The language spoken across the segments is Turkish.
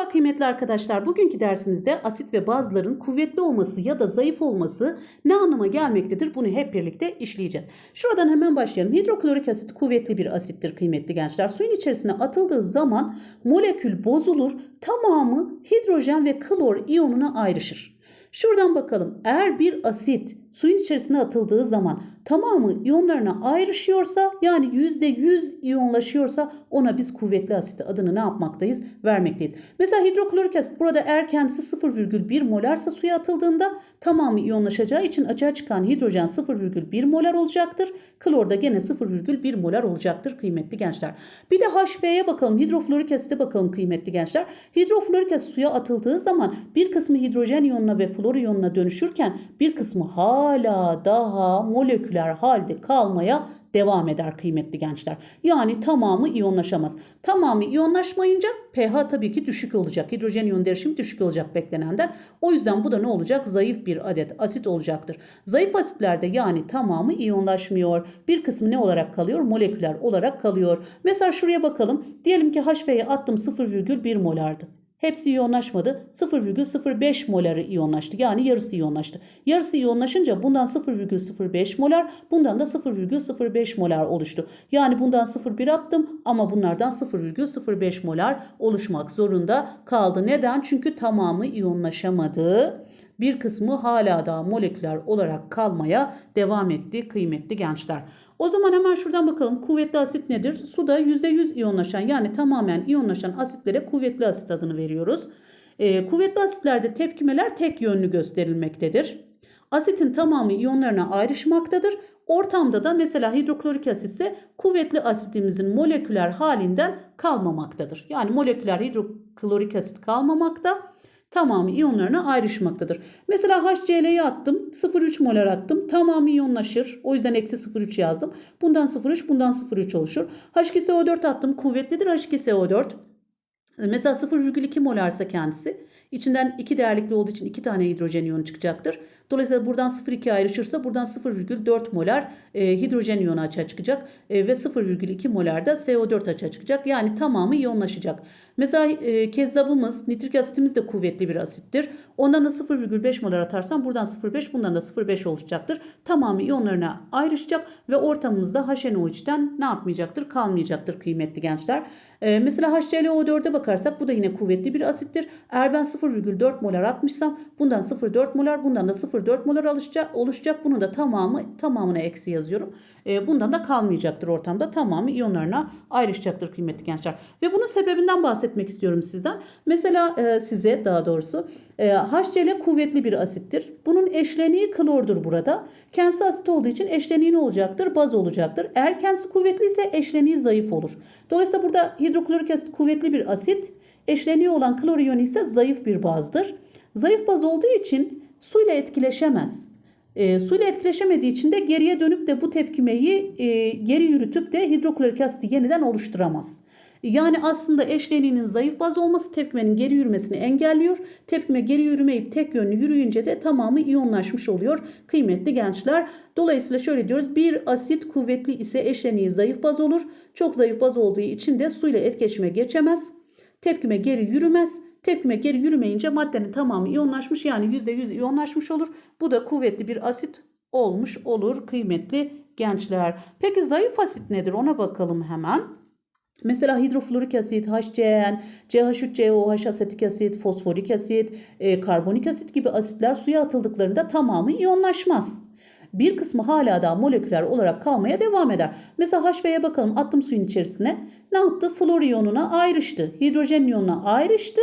Merhaba kıymetli arkadaşlar. Bugünkü dersimizde asit ve bazların kuvvetli olması ya da zayıf olması ne anlama gelmektedir? Bunu hep birlikte işleyeceğiz. Şuradan hemen başlayalım. Hidroklorik asit kuvvetli bir asittir kıymetli gençler. Suyun içerisine atıldığı zaman molekül bozulur. Tamamı hidrojen ve klor iyonuna ayrışır. Şuradan bakalım. Eğer bir asit suyun içerisine atıldığı zaman tamamı iyonlarına ayrışıyorsa yani %100 iyonlaşıyorsa ona biz kuvvetli asit adını ne yapmaktayız? Vermekteyiz. Mesela hidroklorik asit burada eğer kendisi 0,1 molarsa suya atıldığında tamamı iyonlaşacağı için açığa çıkan hidrojen 0,1 molar olacaktır. Klor da gene 0,1 molar olacaktır kıymetli gençler. Bir de HB'ye bakalım. Hidroflorik asite bakalım kıymetli gençler. Hidroflorik asit suya atıldığı zaman bir kısmı hidrojen iyonuna ve flor iyonuna dönüşürken bir kısmı hala daha moleküler halde kalmaya devam eder kıymetli gençler. Yani tamamı iyonlaşamaz. Tamamı iyonlaşmayınca pH tabii ki düşük olacak. Hidrojen iyon derişimi düşük olacak beklenenden. O yüzden bu da ne olacak? Zayıf bir adet asit olacaktır. Zayıf asitlerde yani tamamı iyonlaşmıyor. Bir kısmı ne olarak kalıyor? Moleküler olarak kalıyor. Mesela şuraya bakalım. Diyelim ki HV'ye attım 0,1 molardı. Hepsi iyonlaşmadı. 0,05 moları iyonlaştı. Yani yarısı iyonlaştı. Yarısı iyonlaşınca bundan 0,05 molar, bundan da 0,05 molar oluştu. Yani bundan 0,1 attım ama bunlardan 0,05 molar oluşmak zorunda kaldı. Neden? Çünkü tamamı iyonlaşamadı. Bir kısmı hala da moleküler olarak kalmaya devam etti kıymetli gençler. O zaman hemen şuradan bakalım kuvvetli asit nedir? Suda %100 iyonlaşan yani tamamen iyonlaşan asitlere kuvvetli asit adını veriyoruz. Ee, kuvvetli asitlerde tepkimeler tek yönlü gösterilmektedir. Asitin tamamı iyonlarına ayrışmaktadır. Ortamda da mesela hidroklorik asit ise kuvvetli asitimizin moleküler halinden kalmamaktadır. Yani moleküler hidroklorik asit kalmamakta tamamı iyonlarına ayrışmaktadır. Mesela HCl'ye attım. 0,3 molar attım. Tamamı iyonlaşır. O yüzden eksi 0,3 yazdım. Bundan 0,3 bundan 0,3 oluşur. H2SO4 attım. Kuvvetlidir H2SO4. Mesela 0,2 molarsa kendisi içinden iki değerlikli olduğu için iki tane hidrojen iyonu çıkacaktır. Dolayısıyla buradan 0,2 ayrışırsa buradan 0,4 molar e, hidrojen iyonu açığa çıkacak e, ve 0,2 molar da CO4 açığa çıkacak. Yani tamamı iyonlaşacak. Mesela e, kezzabımız, nitrik asitimiz de kuvvetli bir asittir. Ondan da 0,5 molar atarsam buradan 0,5 bundan da 0,5 oluşacaktır. Tamamı iyonlarına ayrışacak ve ortamımızda HNO3'ten ne yapmayacaktır? Kalmayacaktır kıymetli gençler. E, mesela HClO4'e bakarsak bu da yine kuvvetli bir asittir. Eğer ben 0,4 molar atmışsam bundan 0,4 molar bundan da 0,4 molar oluşacak. oluşacak. Bunun da tamamı tamamına eksi yazıyorum. E, bundan da kalmayacaktır ortamda. Tamamı iyonlarına ayrışacaktır kıymetli gençler. Ve bunun sebebinden bahsetmek istiyorum sizden. Mesela e, size daha doğrusu e, HCl kuvvetli bir asittir. Bunun eşleniği klordur burada. Kendisi asit olduğu için eşleniği ne olacaktır? Baz olacaktır. Eğer kendisi kuvvetli ise eşleniği zayıf olur. Dolayısıyla burada hidroklorik asit kuvvetli bir asit. Eşleniği olan klor iyonu ise zayıf bir bazdır. Zayıf baz olduğu için suyla etkileşemez. E, suyla etkileşemediği için de geriye dönüp de bu tepkimeyi e, geri yürütüp de hidroklorik asiti yeniden oluşturamaz. Yani aslında eşleniğinin zayıf baz olması tepkimenin geri yürümesini engelliyor. Tepkime geri yürümeyip tek yönlü yürüyünce de tamamı iyonlaşmış oluyor kıymetli gençler. Dolayısıyla şöyle diyoruz bir asit kuvvetli ise eşleniği zayıf baz olur. Çok zayıf baz olduğu için de suyla etkileşime geçemez. Tepkime geri yürümez. Tepkime geri yürümeyince maddenin tamamı iyonlaşmış yani %100 iyonlaşmış olur. Bu da kuvvetli bir asit olmuş olur kıymetli gençler. Peki zayıf asit nedir ona bakalım hemen. Mesela hidroflorik asit, HCN, CH3COH asetik asit, fosforik asit, e, karbonik asit gibi asitler suya atıldıklarında tamamı iyonlaşmaz. Bir kısmı hala daha moleküler olarak kalmaya devam eder. Mesela HV'ye bakalım attım suyun içerisine. Ne yaptı? Flor iyonuna ayrıştı. Hidrojen iyonuna ayrıştı.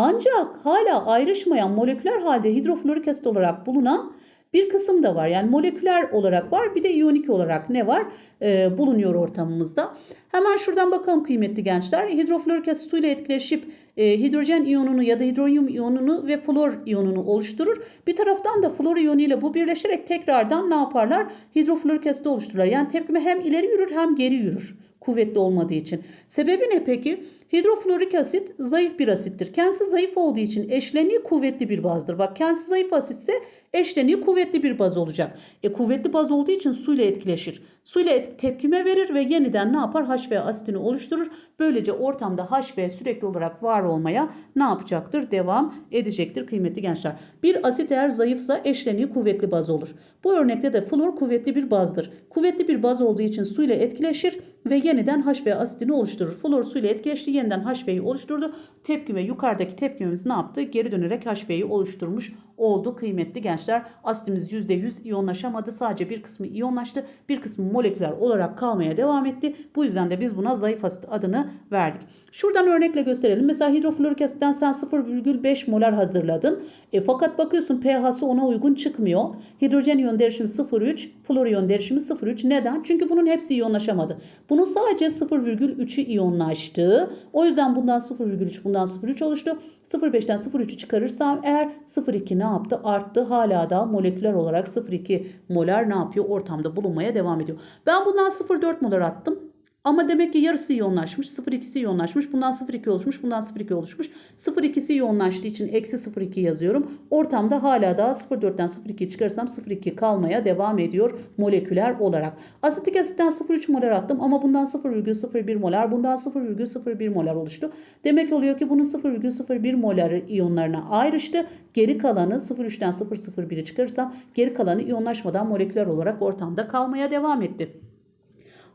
Ancak hala ayrışmayan moleküler halde hidroflorik asit olarak bulunan bir kısım da var. Yani moleküler olarak var bir de iyonik olarak ne var? Ee, bulunuyor ortamımızda. Hemen şuradan bakalım kıymetli gençler. Hidroflorik asit suyla etkileşip e, hidrojen iyonunu ya da hidronyum iyonunu ve flor iyonunu oluşturur. Bir taraftan da flor iyonu ile bu birleşerek tekrardan ne yaparlar? Hidroflorik asit oluştururlar. Yani tepkime hem ileri yürür hem geri yürür kuvvetli olmadığı için. Sebebi ne peki? Hidroflorik asit zayıf bir asittir. Kendisi zayıf olduğu için eşleniği kuvvetli bir bazdır. Bak kendisi zayıf asitse eşleniği kuvvetli bir baz olacak. E kuvvetli baz olduğu için suyla etkileşir. Suyla et, tepkime verir ve yeniden ne yapar? HV asitini oluşturur. Böylece ortamda HV sürekli olarak var olmaya ne yapacaktır? Devam edecektir kıymetli gençler. Bir asit eğer zayıfsa eşleniği kuvvetli baz olur. Bu örnekte de flor kuvvetli bir bazdır. Kuvvetli bir baz olduğu için suyla etkileşir ve yeniden HV asitini oluşturur. Flor suyla etkileşti, yeniden HV'yi oluşturdu. Tepkime yukarıdaki tepkimemiz ne yaptı? Geri dönerek HV'yi oluşturmuş oldu kıymetli gençler. Asitimiz %100 iyonlaşamadı. Sadece bir kısmı iyonlaştı. Bir kısmı moleküler olarak kalmaya devam etti. Bu yüzden de biz buna zayıf asit adını verdik. Şuradan örnekle gösterelim. Mesela hidroflorik asitten sen 0,5 molar hazırladın. E, fakat bakıyorsun pH'sı ona uygun çıkmıyor. Hidrojen iyon derişimi 0,3, flor iyon derişimi 0,3. Neden? Çünkü bunun hepsi iyonlaşamadı. Bunun sadece 0,3'ü iyonlaştı. O yüzden bundan 0,3 bundan 0,3 oluştu. 0,5'ten 0,3'ü çıkarırsam eğer 0,2 ne yaptı? Arttı. Hala da moleküler olarak 0,2 molar ne yapıyor? Ortamda bulunmaya devam ediyor. Ben bundan 0,4 molar attım. Ama demek ki yarısı iyonlaşmış. 0,2'si iyonlaşmış. Bundan 0,2 oluşmuş. Bundan 0,2 oluşmuş. 0,2'si iyonlaştığı için eksi 0,2 yazıyorum. Ortamda hala da 0,4'ten 0,2 çıkarırsam 0,2 kalmaya devam ediyor moleküler olarak. Asitik asitten 0,3 molar attım ama bundan 0,01 molar, bundan 0,01 molar oluştu. Demek oluyor ki bunun 0,01 moları iyonlarına ayrıştı. Geri kalanı 0,3'ten 0,01'i çıkarırsam geri kalanı iyonlaşmadan moleküler olarak ortamda kalmaya devam etti.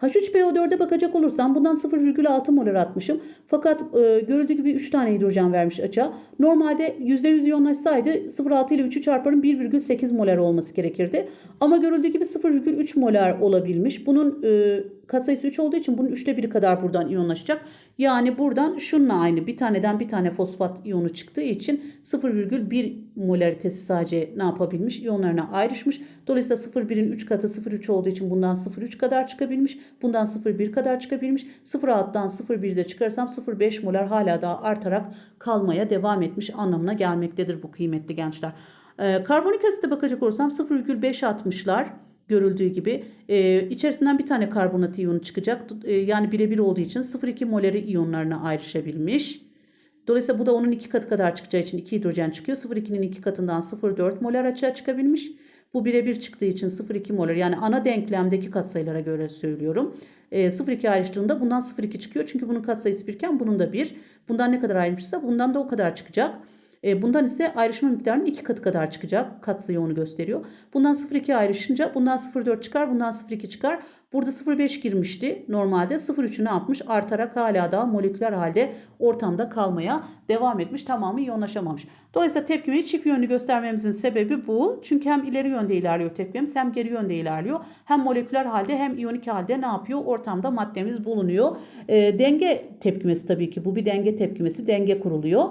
H3PO4'e bakacak olursam bundan 0,6 molar atmışım. Fakat e, görüldüğü gibi 3 tane hidrojen vermiş açığa. Normalde %100 iyonlaşsaydı 0,6 ile 3'ü çarparım 1,8 molar olması gerekirdi. Ama görüldüğü gibi 0,3 molar olabilmiş. Bunun e, katsayısı 3 olduğu için bunun 3'te 1'i kadar buradan iyonlaşacak. Yani buradan şununla aynı bir taneden bir tane fosfat iyonu çıktığı için 0,1 molaritesi sadece ne yapabilmiş? İyonlarına ayrışmış. Dolayısıyla 0,1'in 3 katı 0,3 olduğu için bundan 0,3 kadar çıkabilmiş. Bundan 0,1 kadar çıkabilmiş. 0,6'dan 0,1'de çıkarsam 0,5 molar hala daha artarak kalmaya devam etmiş anlamına gelmektedir bu kıymetli gençler. Ee, karbonik asite bakacak olursam 0,5 atmışlar görüldüğü gibi e, içerisinden bir tane karbonat iyonu çıkacak. E, yani birebir olduğu için 0,2 moleri iyonlarına ayrışabilmiş. Dolayısıyla bu da onun iki katı kadar çıkacağı için 2 hidrojen çıkıyor. 0,2'nin iki katından 0,4 molar açığa çıkabilmiş. Bu birebir çıktığı için 0,2 molar yani ana denklemdeki katsayılara göre söylüyorum. E, 0,2 ayrıştığında bundan 0,2 çıkıyor. Çünkü bunun katsayısı 1 iken bunun da 1. Bundan ne kadar ayrışmışsa bundan da o kadar çıkacak. E, bundan ise ayrışma miktarının iki katı kadar çıkacak. Katsayı onu gösteriyor. Bundan 0,2 ayrışınca bundan 0,4 çıkar. Bundan 0,2 çıkar. Burada 0,5 girmişti. Normalde 0,3'ü ne yapmış? Artarak hala daha moleküler halde ortamda kalmaya devam etmiş. Tamamı iyonlaşamamış. Dolayısıyla tepkimeyi çift yönlü göstermemizin sebebi bu. Çünkü hem ileri yönde ilerliyor tepkimemiz hem geri yönde ilerliyor. Hem moleküler halde hem iyonik halde ne yapıyor? Ortamda maddemiz bulunuyor. E, denge tepkimesi tabii ki bu bir denge tepkimesi. Denge kuruluyor.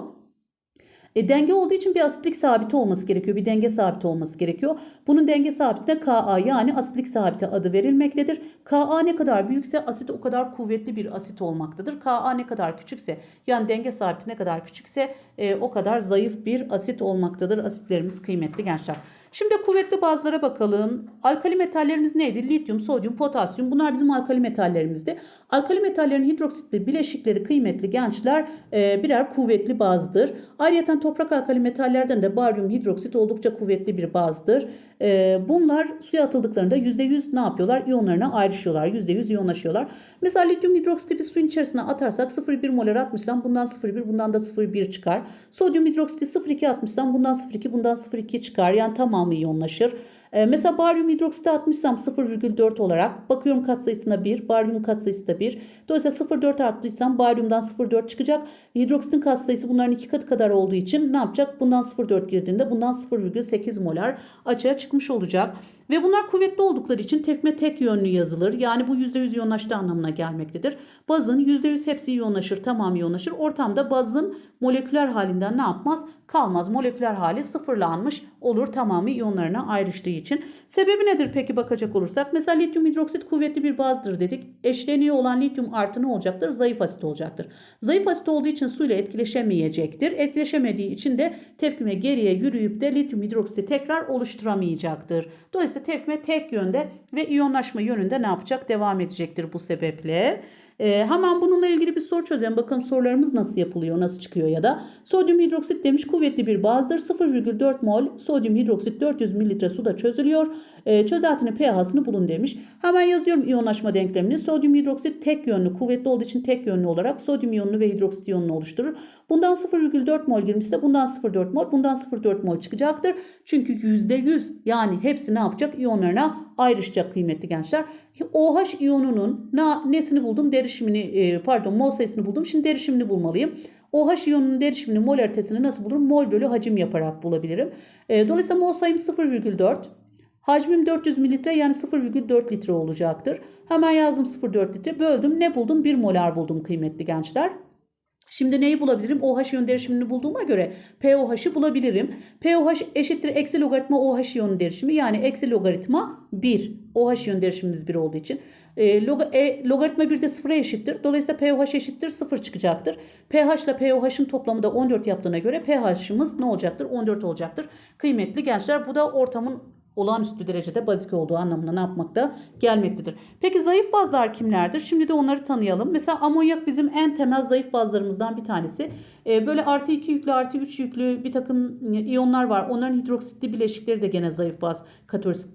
E, denge olduğu için bir asitlik sabiti olması gerekiyor. Bir denge sabiti olması gerekiyor. Bunun denge sabitine Ka yani asitlik sabiti adı verilmektedir. Ka ne kadar büyükse asit o kadar kuvvetli bir asit olmaktadır. Ka ne kadar küçükse yani denge sabiti ne kadar küçükse e, o kadar zayıf bir asit olmaktadır. Asitlerimiz kıymetli gençler. Şimdi kuvvetli bazlara bakalım. Alkali metallerimiz neydi? Lityum, sodyum, potasyum. Bunlar bizim alkali metallerimizdi. Alkali metallerin hidroksitli bileşikleri kıymetli gençler e, birer kuvvetli bazdır. Ayrıca toprak alkali metallerden de baryum hidroksit oldukça kuvvetli bir bazdır. E, bunlar suya atıldıklarında %100 ne yapıyorlar? İyonlarına ayrışıyorlar. %100 iyonlaşıyorlar. Mesela lityum hidroksiti bir suyun içerisine atarsak 0,1 molar atmışsam bundan 0,1 bundan da 0,1 çıkar. Sodyum hidroksiti 0,2 atmışsam bundan 0,2 bundan 0,2 çıkar. Yani tamamı iyonlaşır. Ee, mesela baryum hidroksiti atmışsam 0,4 olarak bakıyorum katsayısına 1, baryum katsayısı da 1. Dolayısıyla 0,4 attıysam baryumdan 0,4 çıkacak. Hidroksitin katsayısı bunların iki katı kadar olduğu için ne yapacak? Bundan 0,4 girdiğinde bundan 0,8 molar açığa çıkmış olacak. Ve bunlar kuvvetli oldukları için tepkime tek yönlü yazılır. Yani bu %100 iyonlaştığı anlamına gelmektedir. Bazın %100 hepsi iyonlaşır, tamam iyonlaşır. Ortamda bazın moleküler halinden ne yapmaz? Kalmaz. Moleküler hali sıfırlanmış olur tamamı iyonlarına ayrıştığı için. Sebebi nedir peki bakacak olursak? Mesela lityum hidroksit kuvvetli bir bazdır dedik. Eşleniyor olan lityum artı ne olacaktır? Zayıf asit olacaktır. Zayıf asit olduğu için suyla etkileşemeyecektir. Etkileşemediği için de tepkime geriye yürüyüp de lityum hidroksiti tekrar oluşturamayacaktır. Dolayısıyla tepkime tek yönde ve iyonlaşma yönünde ne yapacak? Devam edecektir bu sebeple. Ee, hemen bununla ilgili bir soru çözelim. Bakalım sorularımız nasıl yapılıyor, nasıl çıkıyor ya da. Sodyum hidroksit demiş kuvvetli bir bazdır. 0,4 mol sodyum hidroksit 400 mililitre suda çözülüyor. Ee, çözeltinin pH'sını bulun demiş. Hemen yazıyorum iyonlaşma denklemini. Sodyum hidroksit tek yönlü, kuvvetli olduğu için tek yönlü olarak sodyum iyonunu ve hidroksit iyonunu oluşturur. Bundan 0,4 mol girmişse bundan 0,4 mol, bundan 0,4 mol çıkacaktır. Çünkü %100 yani hepsi ne yapacak? İyonlarına ayrışacak kıymetli gençler. OH iyonunun ne, nesini buldum? Derişimini e, pardon mol sayısını buldum. Şimdi derişimini bulmalıyım. OH iyonunun derişimini molaritesini nasıl bulurum? Mol bölü hacim yaparak bulabilirim. E, dolayısıyla mol sayım 0,4. Hacmim 400 mililitre yani 0,4 litre olacaktır. Hemen yazdım 0,4 litre böldüm. Ne buldum? 1 molar buldum kıymetli gençler. Şimdi neyi bulabilirim? OH iyon derişimini bulduğuma göre pOH'ı bulabilirim. pOH eşittir eksi logaritma OH iyonun derişimi yani eksi logaritma 1. OH iyon derişimimiz 1 olduğu için. E, log e, logaritma 1 de 0'a eşittir. Dolayısıyla pOH eşittir 0 çıkacaktır. pH ile pOH'ın toplamı da 14 yaptığına göre pH'ımız ne olacaktır? 14 olacaktır. Kıymetli gençler bu da ortamın olağanüstü derecede bazik olduğu anlamına ne yapmakta gelmektedir. Peki zayıf bazlar kimlerdir? Şimdi de onları tanıyalım. Mesela amonyak bizim en temel zayıf bazlarımızdan bir tanesi. Ee, böyle artı 2 yüklü artı 3 yüklü bir takım iyonlar var. Onların hidroksitli bileşikleri de gene zayıf baz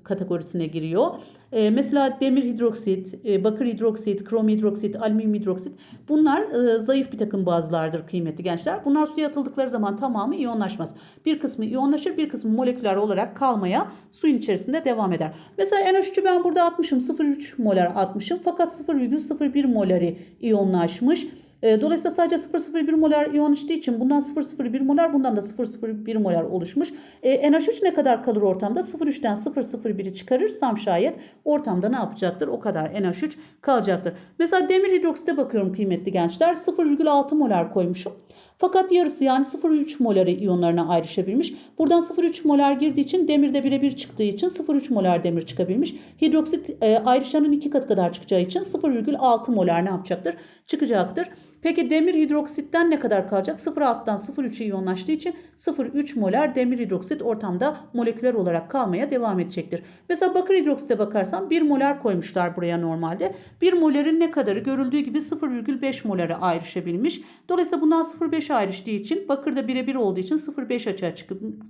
kategorisine giriyor. Ee, mesela demir hidroksit, e, bakır hidroksit, krom hidroksit, alüminyum hidroksit bunlar e, zayıf bir takım bazlardır kıymetli gençler. Bunlar suya atıldıkları zaman tamamı iyonlaşmaz. Bir kısmı iyonlaşır bir kısmı moleküler olarak kalmaya suyun içerisinde devam eder. Mesela NH3'ü ben burada atmışım 0,3 molar atmışım fakat 0,01 molari iyonlaşmış. E, dolayısıyla sadece 0,01 molar iyon içtiği için bundan 0,01 molar bundan da 0,01 molar oluşmuş. E, NH3 ne kadar kalır ortamda? 0,3'ten 0,01'i çıkarırsam şayet ortamda ne yapacaktır? O kadar NH3 kalacaktır. Mesela demir hidroksite bakıyorum kıymetli gençler. 0,6 molar koymuşum. Fakat yarısı yani 0,3 molar iyonlarına ayrışabilmiş. Buradan 0,3 molar girdiği için demirde birebir çıktığı için 0,3 molar demir çıkabilmiş. Hidroksit e, ayrışanın iki katı kadar çıkacağı için 0,6 molar ne yapacaktır? Çıkacaktır. Peki demir hidroksitten ne kadar kalacak? 0,6'dan 0,3'e iyonlaştığı için 0,3 molar demir hidroksit ortamda moleküler olarak kalmaya devam edecektir. Mesela bakır hidroksite bakarsam 1 molar koymuşlar buraya normalde. 1 molerin ne kadarı? Görüldüğü gibi 0,5 molara ayrışabilmiş. Dolayısıyla bundan 0,5 ayrıştığı için bakırda birebir olduğu için 0,5 açığa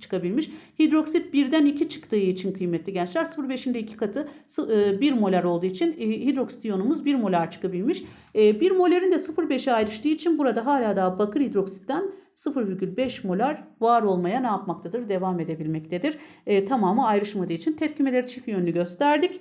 çıkabilmiş. Hidroksit 1'den 2 çıktığı için kıymetli gençler 0,5'in de 2 katı 1 molar olduğu için e, hidroksit iyonumuz 1 molar çıkabilmiş. 1 molerin de 0,5'e ayrıştığı için burada hala daha bakır hidroksitten 0,5 molar var olmaya ne yapmaktadır? Devam edebilmektedir. E, tamamı ayrışmadığı için tepkimeleri çift yönlü gösterdik.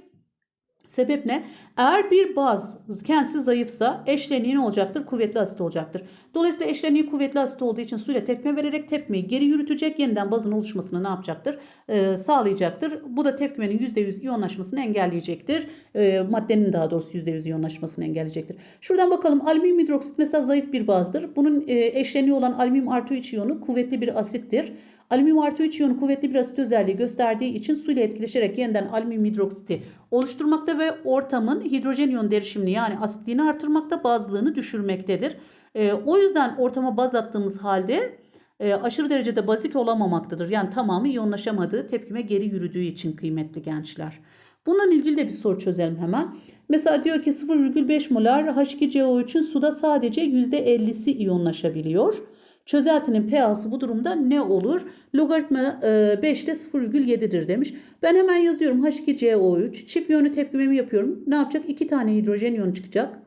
Sebep ne? Eğer bir baz kendisi zayıfsa eşleniği ne olacaktır? Kuvvetli asit olacaktır. Dolayısıyla eşleniği kuvvetli asit olduğu için suyla tepkime vererek tepkimeyi geri yürütecek. Yeniden bazın oluşmasını ne yapacaktır? Ee, sağlayacaktır. Bu da tepkimenin %100 iyonlaşmasını engelleyecektir. Ee, maddenin daha doğrusu %100 iyonlaşmasını engelleyecektir. Şuradan bakalım alüminyum hidroksit mesela zayıf bir bazdır. Bunun e, eşleniği olan alüminyum artı 3 iyonu kuvvetli bir asittir. Alüminyum artı 3 iyonu kuvvetli bir asit özelliği gösterdiği için su ile etkileşerek yeniden alüminyum hidroksiti oluşturmakta ve ortamın hidrojen iyon derişimini yani asitliğini artırmakta bazlığını düşürmektedir. E, o yüzden ortama baz attığımız halde e, aşırı derecede bazik olamamaktadır. Yani tamamı iyonlaşamadığı tepkime geri yürüdüğü için kıymetli gençler. Bununla ilgili de bir soru çözelim hemen. Mesela diyor ki 0,5 molar H2CO3'ün suda sadece %50'si iyonlaşabiliyor. Çözeltinin pH'sı bu durumda ne olur? Logaritma 5'te 0,7'dir demiş. Ben hemen yazıyorum H2CO3. Çift yönlü tepkimemi yapıyorum. Ne yapacak? 2 tane hidrojen iyonu çıkacak.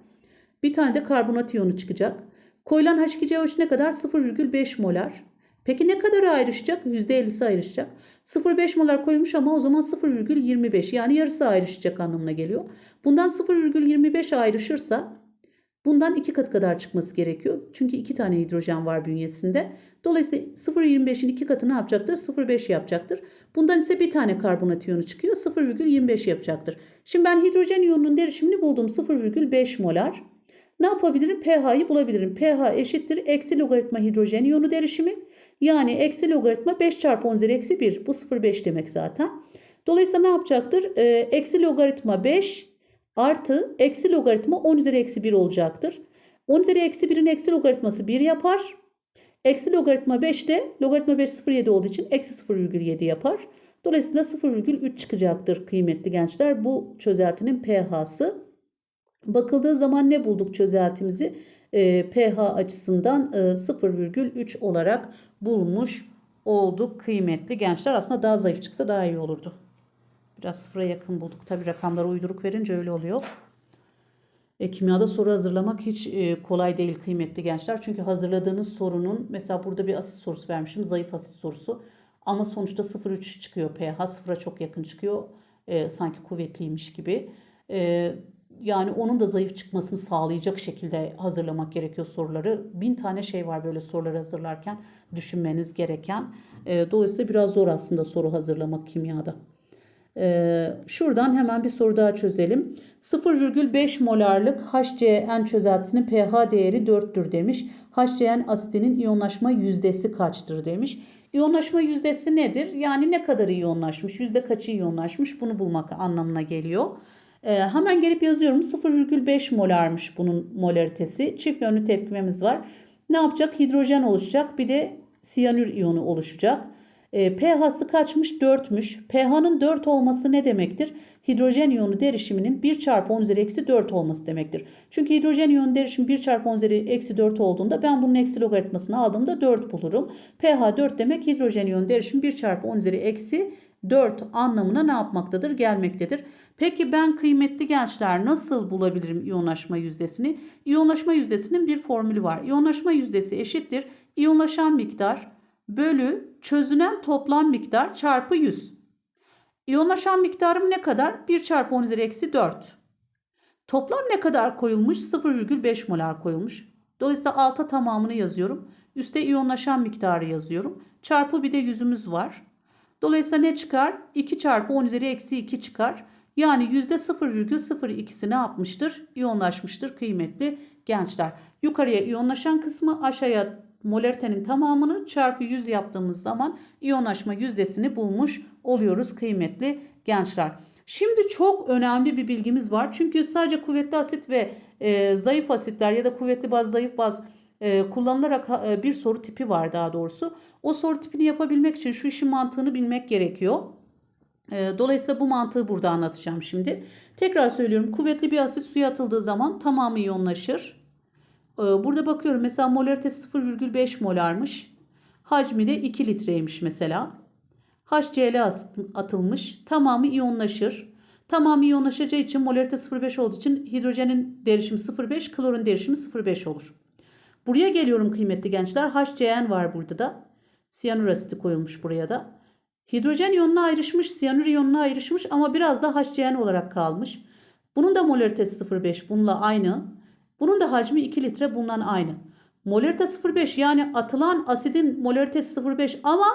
Bir tane de karbonat iyonu çıkacak. Koyulan H2CO3 ne kadar? 0,5 molar. Peki ne kadar ayrışacak? %50'si ayrışacak. 0,5 molar koymuş ama o zaman 0,25 yani yarısı ayrışacak anlamına geliyor. Bundan 0,25 ayrışırsa Bundan iki kat kadar çıkması gerekiyor. Çünkü iki tane hidrojen var bünyesinde. Dolayısıyla 0,25'in iki katı ne yapacaktır? 0,5 yapacaktır. Bundan ise bir tane karbonat iyonu çıkıyor. 0,25 yapacaktır. Şimdi ben hidrojen iyonunun derişimini buldum. 0,5 molar. Ne yapabilirim? pH'yi bulabilirim. pH eşittir. Eksi logaritma hidrojen iyonu derişimi. Yani eksi logaritma 5 çarpı 10 üzeri eksi 1. Bu 0,5 demek zaten. Dolayısıyla ne yapacaktır? Ee, eksi logaritma 5 artı eksi logaritma 10 üzeri eksi 1 olacaktır. 10 üzeri eksi 1'in eksi logaritması 1 yapar. Eksi logaritma 5 de logaritma 5 0,7 olduğu için eksi 0,7 yapar. Dolayısıyla 0,3 çıkacaktır kıymetli gençler. Bu çözeltinin pH'sı. Bakıldığı zaman ne bulduk çözeltimizi? Ee, pH açısından e, 0,3 olarak bulmuş olduk kıymetli gençler. Aslında daha zayıf çıksa daha iyi olurdu. Biraz sıfıra yakın bulduk. Tabi rakamları uyduruk verince öyle oluyor. E, kimyada soru hazırlamak hiç e, kolay değil kıymetli gençler. Çünkü hazırladığınız sorunun mesela burada bir asit sorusu vermişim. Zayıf asit sorusu. Ama sonuçta 0,3 çıkıyor pH. Sıfıra çok yakın çıkıyor. E, sanki kuvvetliymiş gibi. E, yani onun da zayıf çıkmasını sağlayacak şekilde hazırlamak gerekiyor soruları. Bin tane şey var böyle soruları hazırlarken düşünmeniz gereken. E, dolayısıyla biraz zor aslında soru hazırlamak kimyada. Ee, şuradan hemen bir soru daha çözelim. 0,5 molarlık HCN çözeltisinin pH değeri 4'tür demiş. HCN asitinin iyonlaşma yüzdesi kaçtır demiş. İyonlaşma yüzdesi nedir? Yani ne kadar iyonlaşmış, yüzde kaçı iyonlaşmış bunu bulmak anlamına geliyor. Ee, hemen gelip yazıyorum 0,5 molarmış bunun molaritesi. Çift yönlü tepkimemiz var. Ne yapacak? Hidrojen oluşacak bir de siyanür iyonu oluşacak. E, pH'sı kaçmış? 4'müş. pH'nın 4 olması ne demektir? Hidrojen iyonu derişiminin 1 çarpı 10 üzeri eksi 4 olması demektir. Çünkü hidrojen iyonu derişimi 1 çarpı 10 üzeri eksi 4 olduğunda ben bunun eksi logaritmasını aldığımda 4 bulurum. pH 4 demek hidrojen iyonu derişimi 1 çarpı 10 üzeri eksi 4 anlamına ne yapmaktadır? Gelmektedir. Peki ben kıymetli gençler nasıl bulabilirim iyonlaşma yüzdesini? İyonlaşma yüzdesinin bir formülü var. İyonlaşma yüzdesi eşittir. İyonlaşan miktar bölü çözünen toplam miktar çarpı 100. İyonlaşan miktarım ne kadar? 1 çarpı 10 üzeri eksi 4. Toplam ne kadar koyulmuş? 0,5 molar koyulmuş. Dolayısıyla alta tamamını yazıyorum. Üste iyonlaşan miktarı yazıyorum. Çarpı bir de yüzümüz var. Dolayısıyla ne çıkar? 2 çarpı 10 üzeri eksi 2 çıkar. Yani %0,02'si ne yapmıştır? İyonlaşmıştır kıymetli gençler. Yukarıya iyonlaşan kısmı aşağıya molaritenin tamamını çarpı 100 yaptığımız zaman iyonlaşma yüzdesini bulmuş oluyoruz kıymetli gençler. Şimdi çok önemli bir bilgimiz var. Çünkü sadece kuvvetli asit ve e, zayıf asitler ya da kuvvetli baz zayıf baz e, kullanılarak e, bir soru tipi var daha doğrusu. O soru tipini yapabilmek için şu işin mantığını bilmek gerekiyor. E, dolayısıyla bu mantığı burada anlatacağım şimdi. Tekrar söylüyorum kuvvetli bir asit suya atıldığı zaman tamamı iyonlaşır. Ee, burada bakıyorum mesela molaritesi 0,5 molarmış. Hacmi de 2 litreymiş mesela. HCl atılmış. Tamamı iyonlaşır. Tamamı iyonlaşacağı için molarite 0,5 olduğu için hidrojenin derişimi 0,5, klorun derişimi 0,5 olur. Buraya geliyorum kıymetli gençler. HCN var burada da. Siyanür asiti koyulmuş buraya da. Hidrojen iyonuna ayrışmış, siyanür iyonuna ayrışmış ama biraz da HCN olarak kalmış. Bunun da molaritesi 0,5. Bununla aynı. Bunun da hacmi 2 litre bundan aynı. Molarite 0,5 yani atılan asidin molaritesi 0,5 ama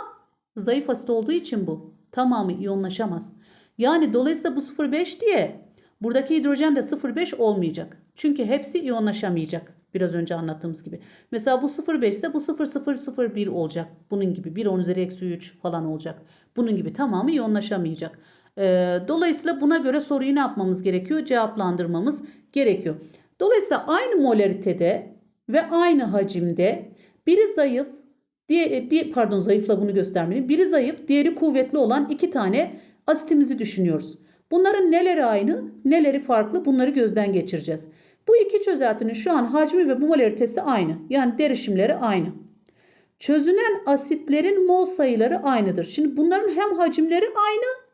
zayıf asit olduğu için bu. Tamamı iyonlaşamaz. Yani dolayısıyla bu 0,5 diye buradaki hidrojen de 0,5 olmayacak. Çünkü hepsi iyonlaşamayacak. Biraz önce anlattığımız gibi. Mesela bu 0,5 ise bu 0,001 olacak. Bunun gibi 1 10 üzeri eksi 3 falan olacak. Bunun gibi tamamı iyonlaşamayacak. Ee, dolayısıyla buna göre soruyu ne yapmamız gerekiyor? Cevaplandırmamız gerekiyor. Dolayısıyla aynı molaritede ve aynı hacimde biri zayıf, diye, diye, pardon zayıfla bunu göstermeliyim. Biri zayıf, diğeri kuvvetli olan iki tane asitimizi düşünüyoruz. Bunların neleri aynı, neleri farklı bunları gözden geçireceğiz. Bu iki çözeltinin şu an hacmi ve molaritesi aynı. Yani derişimleri aynı. Çözünen asitlerin mol sayıları aynıdır. Şimdi bunların hem hacimleri aynı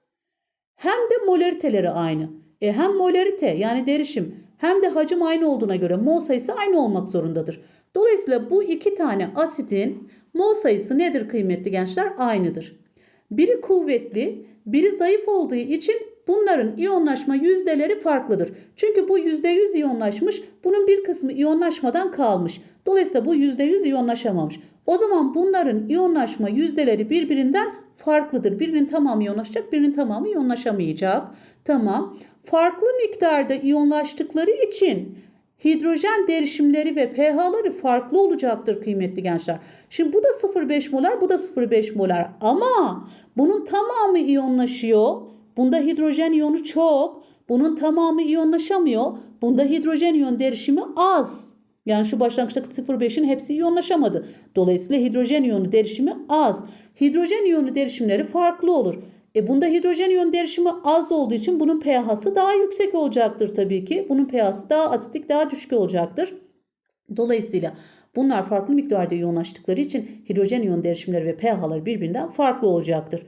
hem de molariteleri aynı. E hem molarite yani derişim hem de hacim aynı olduğuna göre mol sayısı aynı olmak zorundadır. Dolayısıyla bu iki tane asitin mol sayısı nedir kıymetli gençler? Aynıdır. Biri kuvvetli, biri zayıf olduğu için bunların iyonlaşma yüzdeleri farklıdır. Çünkü bu %100 iyonlaşmış, bunun bir kısmı iyonlaşmadan kalmış. Dolayısıyla bu %100 iyonlaşamamış. O zaman bunların iyonlaşma yüzdeleri birbirinden farklıdır. Birinin tamamı iyonlaşacak, birinin tamamı iyonlaşamayacak. Tamam farklı miktarda iyonlaştıkları için hidrojen derişimleri ve pH'ları farklı olacaktır kıymetli gençler. Şimdi bu da 0,5 molar, bu da 0,5 molar ama bunun tamamı iyonlaşıyor. Bunda hidrojen iyonu çok. Bunun tamamı iyonlaşamıyor. Bunda hidrojen iyon derişimi az. Yani şu başlangıçtaki 0,5'in hepsi iyonlaşamadı. Dolayısıyla hidrojen iyonu derişimi az. Hidrojen iyonu derişimleri farklı olur. E bunda hidrojen iyon derişimi az olduğu için bunun pH'sı daha yüksek olacaktır tabii ki. Bunun pH'sı daha asitik, daha düşük olacaktır. Dolayısıyla bunlar farklı miktarda yoğunlaştıkları için hidrojen iyon derişimleri ve pH'ları birbirinden farklı olacaktır.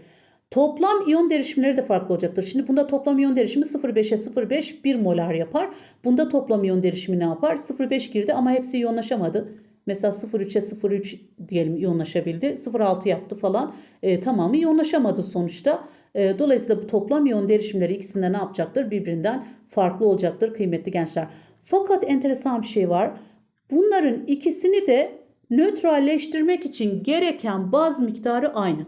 Toplam iyon derişimleri de farklı olacaktır. Şimdi bunda toplam iyon derişimi 0,5'e 0,5 1 molar yapar. Bunda toplam iyon derişimi ne yapar? 0,5 girdi ama hepsi iyonlaşamadı. Mesela 0,3'e 0,3 diyelim iyonlaşabildi. 0,6 yaptı falan. E, tamamı iyonlaşamadı sonuçta. E, dolayısıyla bu toplam iyon derişimleri ikisinde ne yapacaktır? Birbirinden farklı olacaktır kıymetli gençler. Fakat enteresan bir şey var. Bunların ikisini de nötralleştirmek için gereken baz miktarı aynı.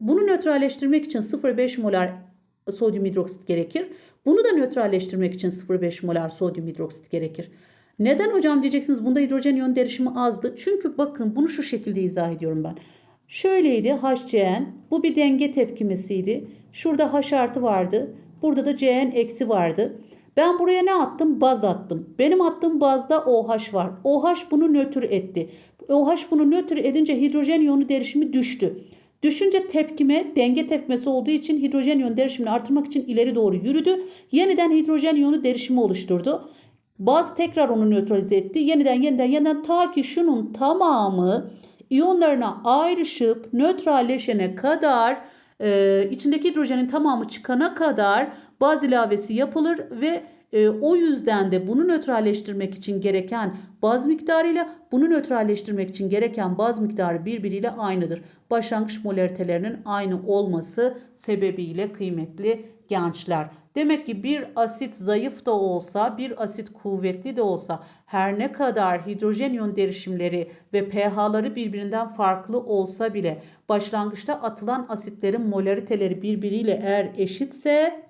Bunu nötralleştirmek için 0,5 molar sodyum hidroksit gerekir. Bunu da nötralleştirmek için 0,5 molar sodyum hidroksit gerekir. Neden hocam diyeceksiniz bunda hidrojen iyon derişimi azdı. Çünkü bakın bunu şu şekilde izah ediyorum ben. Şöyleydi HCN bu bir denge tepkimesiydi. Şurada H artı vardı. Burada da Cn eksi vardı. Ben buraya ne attım? Baz attım. Benim attığım bazda OH var. OH bunu nötr etti. OH bunu nötr edince hidrojen iyonu derişimi düştü. Düşünce tepkime denge tepkimesi olduğu için hidrojen iyon derişimini artırmak için ileri doğru yürüdü. Yeniden hidrojen iyonu derişimi oluşturdu. Baz tekrar onu nötralize etti. Yeniden yeniden yeniden ta ki şunun tamamı iyonlarına ayrışıp nötralleşene kadar e, içindeki hidrojenin tamamı çıkana kadar baz ilavesi yapılır ve e, o yüzden de bunu nötralleştirmek için gereken baz miktarıyla bunu nötralleştirmek için gereken baz miktarı birbiriyle aynıdır. Başlangıç molaritelerinin aynı olması sebebiyle kıymetli gençler. Demek ki bir asit zayıf da olsa, bir asit kuvvetli de olsa her ne kadar hidrojen iyon derişimleri ve pH'ları birbirinden farklı olsa bile başlangıçta atılan asitlerin molariteleri birbiriyle eğer eşitse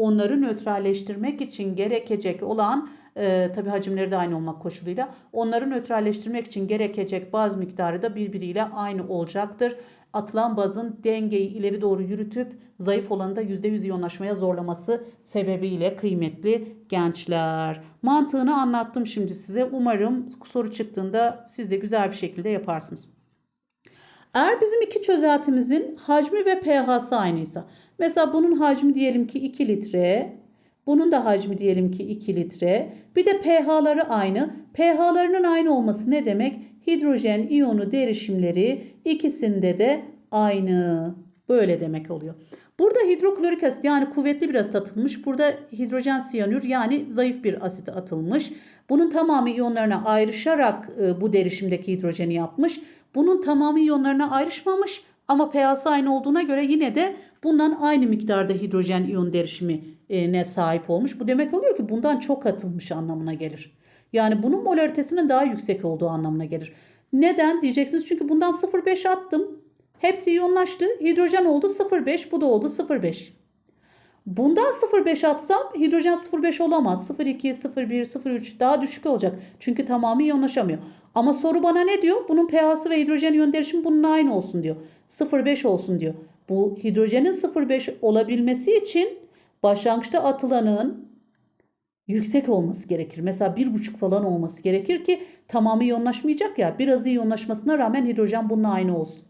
onları nötralleştirmek için gerekecek olan e, tabi hacimleri de aynı olmak koşuluyla onları nötralleştirmek için gerekecek baz miktarı da birbiriyle aynı olacaktır. Atılan bazın dengeyi ileri doğru yürütüp zayıf olanı da %100 iyonlaşmaya zorlaması sebebiyle kıymetli gençler. Mantığını anlattım şimdi size. Umarım soru çıktığında siz de güzel bir şekilde yaparsınız. Eğer bizim iki çözeltimizin hacmi ve pH'sı aynıysa Mesela bunun hacmi diyelim ki 2 litre. Bunun da hacmi diyelim ki 2 litre. Bir de pH'ları aynı. pH'larının aynı olması ne demek? Hidrojen iyonu derişimleri ikisinde de aynı. Böyle demek oluyor. Burada hidroklorik asit yani kuvvetli bir asit atılmış. Burada hidrojen siyanür yani zayıf bir asit atılmış. Bunun tamamı iyonlarına ayrışarak e, bu derişimdeki hidrojeni yapmış. Bunun tamamı iyonlarına ayrışmamış ama pH'sı aynı olduğuna göre yine de bundan aynı miktarda hidrojen iyon derişimine sahip olmuş. Bu demek oluyor ki bundan çok atılmış anlamına gelir. Yani bunun molaritesinin daha yüksek olduğu anlamına gelir. Neden diyeceksiniz? Çünkü bundan 0,5 attım. Hepsi iyonlaştı. Hidrojen oldu 0,5. Bu da oldu 0,5. Bundan 0,5 atsam hidrojen 0,5 olamaz. 0,2, 0,1, 0,3 daha düşük olacak. Çünkü tamamı iyonlaşamıyor. Ama soru bana ne diyor? Bunun pH'sı ve hidrojen iyon derişimi bunun aynı olsun diyor. 0,5 olsun diyor. Bu hidrojenin 0,5 olabilmesi için başlangıçta atılanın yüksek olması gerekir. Mesela 1,5 falan olması gerekir ki tamamı iyonlaşmayacak ya. Biraz iyonlaşmasına rağmen hidrojen bununla aynı olsun.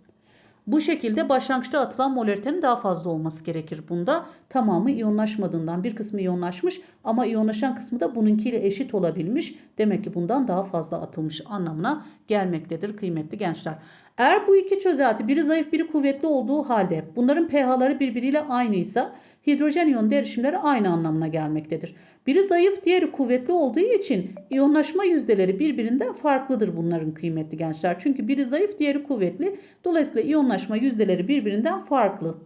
Bu şekilde başlangıçta atılan molaritenin daha fazla olması gerekir bunda. Tamamı iyonlaşmadığından bir kısmı iyonlaşmış ama iyonlaşan kısmı da bununkiyle eşit olabilmiş. Demek ki bundan daha fazla atılmış anlamına gelmektedir kıymetli gençler. Eğer bu iki çözelti biri zayıf biri kuvvetli olduğu halde bunların pH'ları birbiriyle aynıysa hidrojen iyon derişimleri aynı anlamına gelmektedir. Biri zayıf diğeri kuvvetli olduğu için iyonlaşma yüzdeleri birbirinden farklıdır bunların kıymetli gençler. Çünkü biri zayıf diğeri kuvvetli. Dolayısıyla iyonlaşma yüzdeleri birbirinden farklı.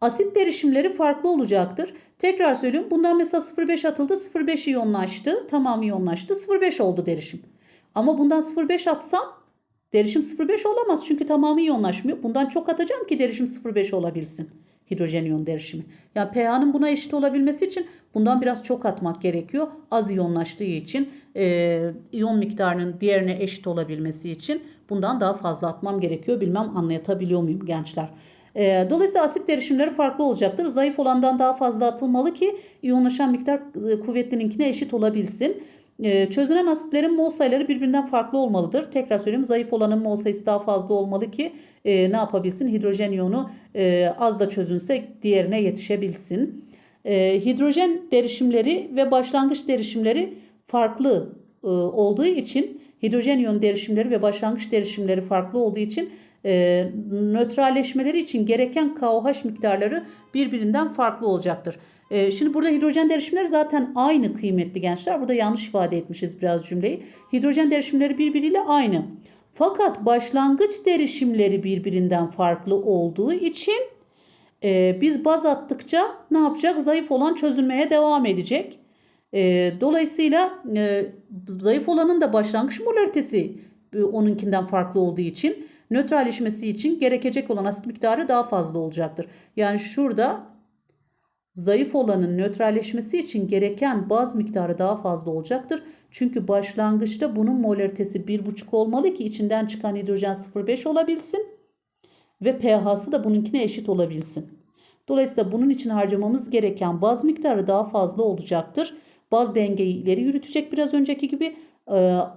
Asit derişimleri farklı olacaktır. Tekrar söylüyorum. Bundan mesela 0,5 atıldı. 0,5 iyonlaştı. Tamam iyonlaştı. 0,5 oldu derişim. Ama bundan 0,5 atsam Derişim 0,5 olamaz çünkü tamamı iyonlaşmıyor. Bundan çok atacağım ki derişim 0,5 olabilsin. Hidrojen iyon derişimi. Yani pH'nın buna eşit olabilmesi için bundan biraz çok atmak gerekiyor. Az iyonlaştığı için e, iyon miktarının diğerine eşit olabilmesi için bundan daha fazla atmam gerekiyor. Bilmem anlayatabiliyor muyum gençler? E, dolayısıyla asit derişimleri farklı olacaktır. Zayıf olandan daha fazla atılmalı ki iyonlaşan miktar e, kuvvetlininkine eşit olabilsin. E, çözünen asitlerin mol sayıları birbirinden farklı olmalıdır. Tekrar söyleyeyim zayıf olanın mol sayısı daha fazla olmalı ki e, ne yapabilsin? Hidrojen iyonu e, az da çözünse diğerine yetişebilsin. E, hidrojen derişimleri ve başlangıç derişimleri farklı e, olduğu için hidrojen iyon derişimleri ve başlangıç derişimleri farklı olduğu için e, nötralleşmeleri için gereken KOH miktarları birbirinden farklı olacaktır. E, şimdi burada hidrojen derişimleri zaten aynı kıymetli gençler. Burada yanlış ifade etmişiz biraz cümleyi. Hidrojen derişimleri birbiriyle aynı. Fakat başlangıç derişimleri birbirinden farklı olduğu için e, biz baz attıkça ne yapacak? Zayıf olan çözülmeye devam edecek. E, dolayısıyla e, zayıf olanın da başlangıç molaritesi e, onunkinden farklı olduğu için nötralleşmesi için gerekecek olan asit miktarı daha fazla olacaktır. Yani şurada zayıf olanın nötralleşmesi için gereken baz miktarı daha fazla olacaktır. Çünkü başlangıçta bunun molaritesi 1,5 olmalı ki içinden çıkan hidrojen 0,5 olabilsin ve pH'sı da bununkine eşit olabilsin. Dolayısıyla bunun için harcamamız gereken baz miktarı daha fazla olacaktır. Baz dengeyi ileri yürütecek biraz önceki gibi e,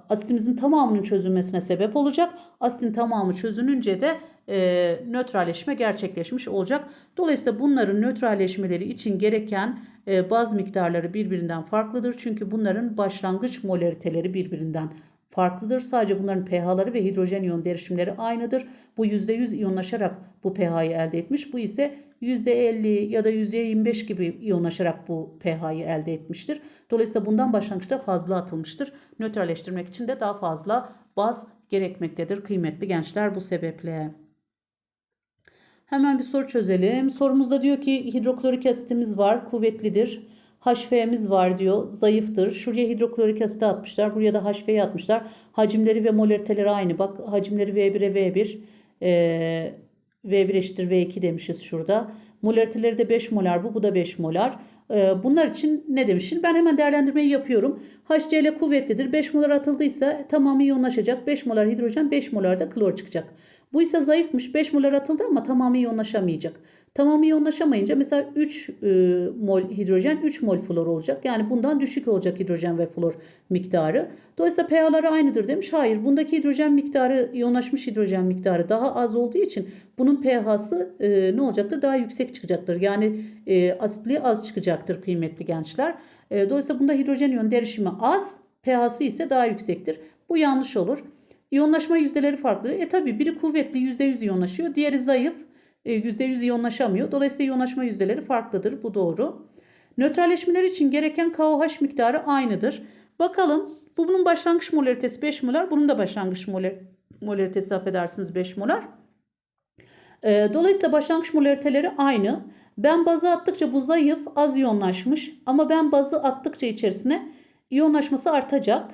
asitimizin tamamının çözülmesine sebep olacak. Asitin tamamı çözününce de e, nötralleşme gerçekleşmiş olacak. Dolayısıyla bunların nötralleşmeleri için gereken e, baz miktarları birbirinden farklıdır. Çünkü bunların başlangıç molariteleri birbirinden farklıdır. Sadece bunların pH'ları ve hidrojen iyon derişimleri aynıdır. Bu %100 iyonlaşarak bu pH'yi elde etmiş. Bu ise %50 ya da %25 gibi iyonlaşarak bu pH'yi elde etmiştir. Dolayısıyla bundan başlangıçta fazla atılmıştır. Nötralleştirmek için de daha fazla baz gerekmektedir kıymetli gençler bu sebeple. Hemen bir soru çözelim. Sorumuzda diyor ki hidroklorik asitimiz var, kuvvetlidir. HF'miz var diyor, zayıftır. Şuraya hidroklorik asit atmışlar, buraya da HF'yi atmışlar. Hacimleri ve molariteleri aynı. Bak hacimleri V1'e V1, ee, V1 eşittir V2 demişiz şurada. Molariteleri de 5 molar bu, bu da 5 molar. Ee, bunlar için ne demişim? Ben hemen değerlendirmeyi yapıyorum. HCl kuvvetlidir. 5 molar atıldıysa tamamı iyonlaşacak. 5 molar hidrojen, 5 molar da klor çıkacak. Bu ise zayıfmış. 5 molar atıldı ama tamamı iyonlaşamayacak. Tamamı iyonlaşamayınca mesela 3 e, mol hidrojen 3 mol flor olacak. Yani bundan düşük olacak hidrojen ve flor miktarı. Dolayısıyla pH'ları aynıdır demiş. Hayır bundaki hidrojen miktarı iyonlaşmış hidrojen miktarı daha az olduğu için bunun pH'sı e, ne olacaktır? Daha yüksek çıkacaktır. Yani e, asitliği az çıkacaktır kıymetli gençler. E, dolayısıyla bunda hidrojen iyon derişimi az, pH'sı ise daha yüksektir. Bu yanlış olur. İyonlaşma yüzdeleri farklı. E tabi biri kuvvetli %100 iyonlaşıyor. Diğeri zayıf %100 iyonlaşamıyor. Dolayısıyla iyonlaşma yüzdeleri farklıdır. Bu doğru. Nötralleşmeler için gereken KOH miktarı aynıdır. Bakalım bu bunun başlangıç molaritesi 5 molar. Bunun da başlangıç molar, molaritesi affedersiniz 5 molar. E, dolayısıyla başlangıç molariteleri aynı. Ben bazı attıkça bu zayıf az iyonlaşmış. Ama ben bazı attıkça içerisine iyonlaşması artacak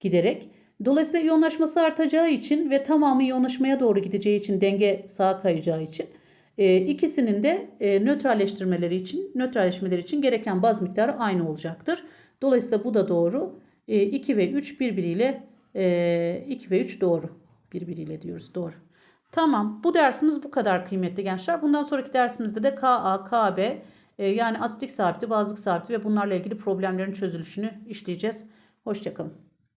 giderek. Dolayısıyla iyonlaşması artacağı için ve tamamı iyonlaşmaya doğru gideceği için denge sağa kayacağı için e, ikisinin de e, nötralleştirmeleri için, nötralleşmeleri için gereken baz miktarı aynı olacaktır. Dolayısıyla bu da doğru. E, 2 ve 3 birbiriyle e, 2 ve 3 doğru. Birbiriyle diyoruz doğru. Tamam bu dersimiz bu kadar kıymetli gençler. Bundan sonraki dersimizde de Ka, Kb e, yani asitik sabiti, bazlık sabiti ve bunlarla ilgili problemlerin çözülüşünü işleyeceğiz. Hoşçakalın.